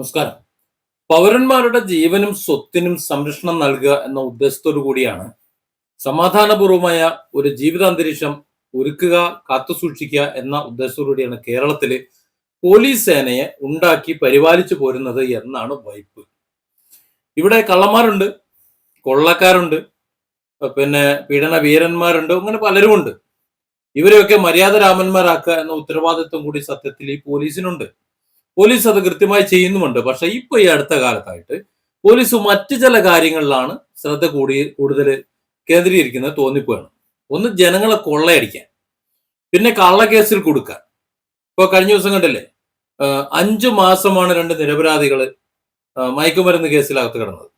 നമസ്കാരം. പൗരന്മാരുടെ ജീവനും സ്വത്തിനും സംരക്ഷണം നൽകുക എന്ന ഉദ്ദേശത്തോടു കൂടിയാണ് സമാധാനപൂർവമായ ഒരു ജീവിതാന്തരീക്ഷം ഒരുക്കുക കാത്തുസൂക്ഷിക്കുക എന്ന ഉദ്ദേശത്തോടുകൂടിയാണ് കേരളത്തിൽ പോലീസ് സേനയെ ഉണ്ടാക്കി പരിപാലിച്ചു പോരുന്നത് എന്നാണ് വൈപ്പ് ഇവിടെ കള്ളന്മാരുണ്ട് കൊള്ളക്കാരുണ്ട് പിന്നെ പീഡന വീരന്മാരുണ്ട് അങ്ങനെ പലരുമുണ്ട്. ഇവരെയൊക്കെ മര്യാദരാമന്മാരാക്കുക എന്ന ഉത്തരവാദിത്വം കൂടി സത്യത്തിൽ ഈ പോലീസിനുണ്ട്. പോലീസ് അത് കൃത്യമായി ചെയ്യുന്നുമുണ്ട്. പക്ഷെ ഇപ്പൊ ഈ അടുത്ത കാലത്തായിട്ട് പോലീസ് മറ്റു ചില കാര്യങ്ങളിലാണ് ശ്രദ്ധ കൂടി കൂടുതൽ കേന്ദ്രീകരിക്കുന്നത് തോന്നിപ്പോയാണ് ഒന്ന് ജനങ്ങളെ കൊള്ളയടിക്കാൻ. പിന്നെ കള്ളക്കേസിൽ കൊടുക്കാൻ. ഇപ്പൊ കഴിഞ്ഞ ദിവസം കണ്ടില്ലേ? അഞ്ചു മാസമാണ് രണ്ട് നിരപരാധികൾ മയക്കുമരുന്ന് കേസിലകത്ത് കിടന്നത്.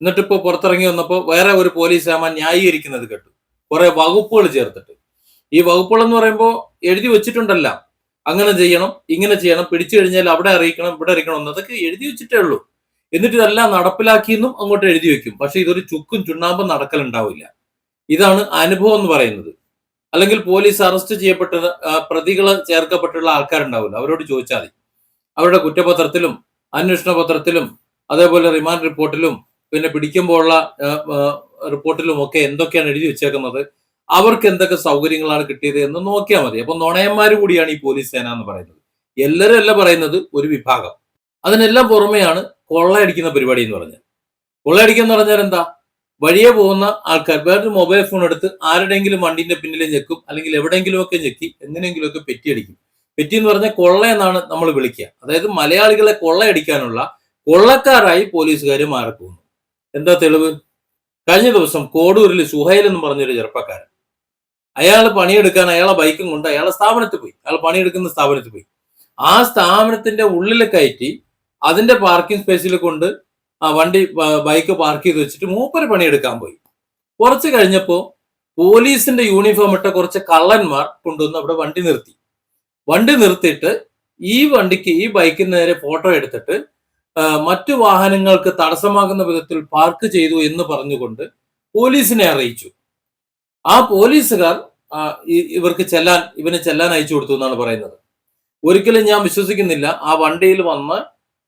എന്നിട്ട് ഇപ്പൊ പുറത്തിറങ്ങി വന്നപ്പോൾ വേറെ ഒരു പോലീസ് ആമാൻ ന്യായീകരിക്കുന്നത് കേട്ടു. കുറെ വകുപ്പുകൾ ചേർത്തിട്ട്. ഈ വകുപ്പുകൾ എന്ന് പറയുമ്പോൾ എഴുതി വെച്ചിട്ടുണ്ടല്ല. അങ്ങനെ ചെയ്യണം ഇങ്ങനെ ചെയ്യണം പിടിച്ചു കഴിഞ്ഞാൽ അവിടെ അറിയിക്കണം ഇവിടെ അറിയിക്കണം എന്ന് അതൊക്കെ എഴുതി വെച്ചിട്ടേ ഉള്ളൂ. എന്നിട്ട് ഇതെല്ലാം നടപ്പിലാക്കിയെന്നും അങ്ങോട്ട് എഴുതി വെക്കും. പക്ഷെ ഇതൊരു ചുക്കും ചുണ്ണാമ്പും നടക്കലുണ്ടാവില്ല. ഇതാണ് അനുഭവം എന്ന് പറയുന്നത്. അല്ലെങ്കിൽ പോലീസ് അറസ്റ്റ് ചെയ്യപ്പെട്ട പ്രതികൾ ചേർക്കപ്പെട്ടുള്ള ആൾക്കാരുണ്ടാവില്ല. അവരോട് ചോദിച്ചാൽ മതി. അവരുടെ കുറ്റപത്രത്തിലും അന്വേഷണ പത്രത്തിലും അതേപോലെ റിമാൻഡ് റിപ്പോർട്ടിലും പിന്നെ പിടിക്കുമ്പോഴുള്ള റിപ്പോർട്ടിലും ഒക്കെ എന്തൊക്കെയാണ് എഴുതി വെച്ചേക്കുന്നത്? അവർക്ക് എന്തൊക്കെ സൗകര്യങ്ങളാണ് കിട്ടിയത് എന്ന് നോക്കിയാൽ മതി. അപ്പൊ നുണയന്മാർ കൂടിയാണ് ഈ പോലീസ് സേന എന്ന് പറയുന്നത്. എല്ലാവരും അല്ല പറയുന്നത് ഒരു വിഭാഗം. അതിനെല്ലാം പുറമെയാണ് കൊള്ളയടിക്കുന്ന പരിപാടി എന്ന് പറഞ്ഞാൽ കൊള്ളയടിക്കുക എന്ന് പറഞ്ഞാൽ എന്താ? വഴിയെ പോകുന്ന ആൾക്കാർ വേറൊരു മൊബൈൽ ഫോൺ എടുത്ത് ആരുടെയെങ്കിലും വണ്ടിന്റെ പിന്നിൽ ഞെക്കും അല്ലെങ്കിൽ എവിടെയെങ്കിലുമൊക്കെ ഞെക്കി എങ്ങനെയെങ്കിലുമൊക്കെ പെറ്റിയടിക്കും. പെറ്റി എന്ന് പറഞ്ഞാൽ കൊള്ള എന്നാണ് നമ്മൾ വിളിക്കുക. അതായത് മലയാളികളെ കൊള്ളയടിക്കാനുള്ള കൊള്ളക്കാരായി പോലീസുകാർ മാറിപ്പോകുന്നു. എന്താ തെളിവ്? കഴിഞ്ഞ ദിവസം കോടൂരിൽ സുഹൈൽ എന്ന് പറഞ്ഞൊരു ചെറുപ്പക്കാരൻ അയാൾ പണിയെടുക്കാൻ അയാളെ ബൈക്കും കൊണ്ട് അയാളെ സ്ഥാപനത്തിൽ പോയി. അയാൾ പണിയെടുക്കുന്ന സ്ഥാപനത്തിൽ പോയി. ആ സ്ഥാപനത്തിന്റെ ഉള്ളിൽ കയറ്റി അതിന്റെ പാർക്കിംഗ് സ്പേസിൽ കൊണ്ട് ആ വണ്ടി ബൈക്ക് പാർക്ക് ചെയ്ത് വെച്ചിട്ട് മൂപ്പര് പണിയെടുക്കാൻ പോയി. കുറച്ച് കഴിഞ്ഞപ്പോൾ പോലീസിന്റെ യൂണിഫോം ഇട്ട കുറച്ച് കള്ളന്മാർ കൊണ്ടുവന്ന് അവിടെ വണ്ടി നിർത്തി. വണ്ടി നിർത്തിയിട്ട് ഈ വണ്ടിക്ക് ഈ ബൈക്കിന് നേരെ ഫോട്ടോ എടുത്തിട്ട് മറ്റു വാഹനങ്ങൾക്ക് തടസ്സമാകുന്ന വിധത്തിൽ പാർക്ക് ചെയ്തു എന്ന് പറഞ്ഞുകൊണ്ട് പോലീസിനെ അറിയിച്ചു. ആ പോലീസുകാർ ഇവർക്ക് ചെല്ലാൻ ഇവന് ചെല്ലാൻ അയച്ചു കൊടുത്തു എന്നാണ് പറയുന്നത്. ഒരിക്കലും ഞാൻ വിശ്വസിക്കുന്നില്ല. ആ വണ്ടിയിൽ വന്ന്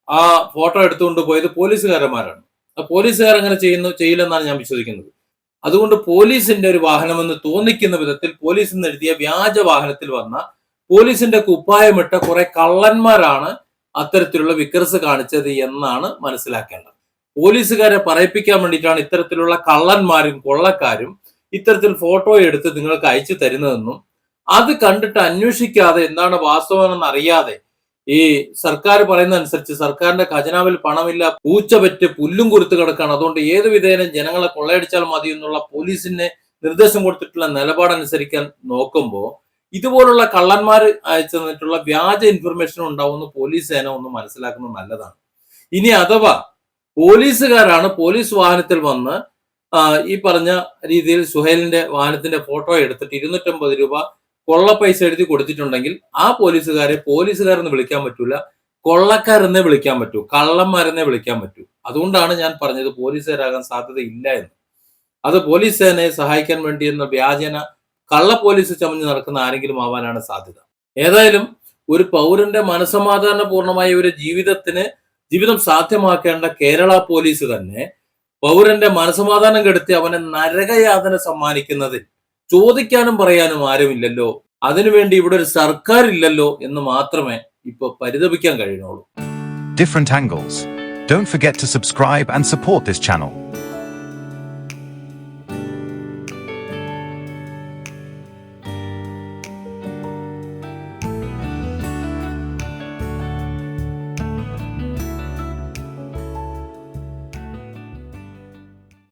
ആ ഫോട്ടോ എടുത്തുകൊണ്ട് പോയത് പോലീസുകാരന്മാരാണ്. ആ പോലീസുകാർ അങ്ങനെ ചെയ്യുന്നു ചെയ്യില്ലെന്നാണ് ഞാൻ വിശ്വസിക്കുന്നത്. അതുകൊണ്ട് പോലീസിന്റെ ഒരു വാഹനമെന്ന് തോന്നിക്കുന്ന വിധത്തിൽ പോലീസ് എഴുതിയ വ്യാജ വാഹനത്തിൽ വന്ന പോലീസിന്റെ കുപ്പായമിട്ട കുറെ കള്ളന്മാരാണ് അത്തരത്തിലുള്ള വിക്രസ് കാണിച്ചത് എന്നാണ് മനസ്സിലാക്കേണ്ടത്. പോലീസുകാരെ പറയിപ്പിക്കാൻ വേണ്ടിയിട്ടാണ് ഇത്തരത്തിലുള്ള കള്ളന്മാരും കൊള്ളക്കാരും ഇത്തരത്തിൽ ഫോട്ടോ എടുത്ത് നിങ്ങൾക്ക് അയച്ചു തരുന്നതെന്നും അത് കണ്ടിട്ട് അന്വേഷിക്കാതെ എന്താണ് വാസ്തവമെന്ന് അറിയാതെ ഈ സർക്കാർ പറയുന്ന അനുസരിച്ച് സർക്കാരിന്റെ ഖജനാവിൽ പണമില്ല പൂച്ച പറ്റ് പുല്ലും കൊടുത്ത് കിടക്കാണ്. അതുകൊണ്ട് ഏത് വിധേയനും ജനങ്ങളെ കൊള്ളയടിച്ചാൽ മതി എന്നുള്ള പോലീസിന് നിർദ്ദേശം കൊടുത്തിട്ടുള്ള നിലപാടനുസരിക്കാൻ നോക്കുമ്പോൾ ഇതുപോലുള്ള കള്ളന്മാർ അയച്ചു തന്നിട്ടുള്ള വ്യാജ ഇൻഫർമേഷൻ ഉണ്ടാവുമെന്ന് പോലീസ് സേന ഒന്ന് മനസ്സിലാക്കുന്നത് നല്ലതാണ്. ഇനി അഥവാ പോലീസുകാരാണ് പോലീസ് വാഹനത്തിൽ വന്ന് ഈ പറഞ്ഞ രീതിയിൽ സുഹേലിന്റെ വാഹനത്തിന്റെ ഫോട്ടോ എടുത്തിട്ട് ഇരുന്നൂറ്റമ്പത് രൂപ കൊള്ള പൈസ എഴുതി കൊടുത്തിട്ടുണ്ടെങ്കിൽ ആ പോലീസുകാരെ പോലീസുകാരെന്ന് വിളിക്കാൻ പറ്റൂല കൊള്ളക്കാരെന്നേ വിളിക്കാൻ പറ്റൂ കള്ളന്മാരെന്നേ വിളിക്കാൻ പറ്റൂ. അതുകൊണ്ടാണ് ഞാൻ പറഞ്ഞത് പോലീസുകാരാകാൻ സാധ്യതയില്ല എന്ന്. അത് പോലീസ് സേനയെ സഹായിക്കാൻ വേണ്ടി എന്ന വ്യാജന കള്ള പോലീസ് ചമഞ്ഞ് നടക്കുന്ന ആരെങ്കിലും ആവാനാണ് സാധ്യത. ഏതായാലും ഒരു പൗരന്റെ മനസമാധാനപൂർണമായ ഒരു ജീവിതത്തിന് ജീവിതം സാധ്യമാക്കേണ്ട കേരള പോലീസ് തന്നെ പൗരന്റെ മനസമാധാനം കെടുത്തി അവനെ നരകയാതന സമ്മാനിക്കുന്നതിൽ ചോദിക്കാനും പറയാനും ആരുമില്ലല്ലോ. അതിനുവേണ്ടി ഇവിടെ ഒരു സർക്കാർ ഇല്ലല്ലോ എന്ന് മാത്രമേ ഇപ്പൊ പരിതപിക്കാൻ കഴിയുന്നുള്ളൂ. Different angles don't forget to subscribe and support this channel.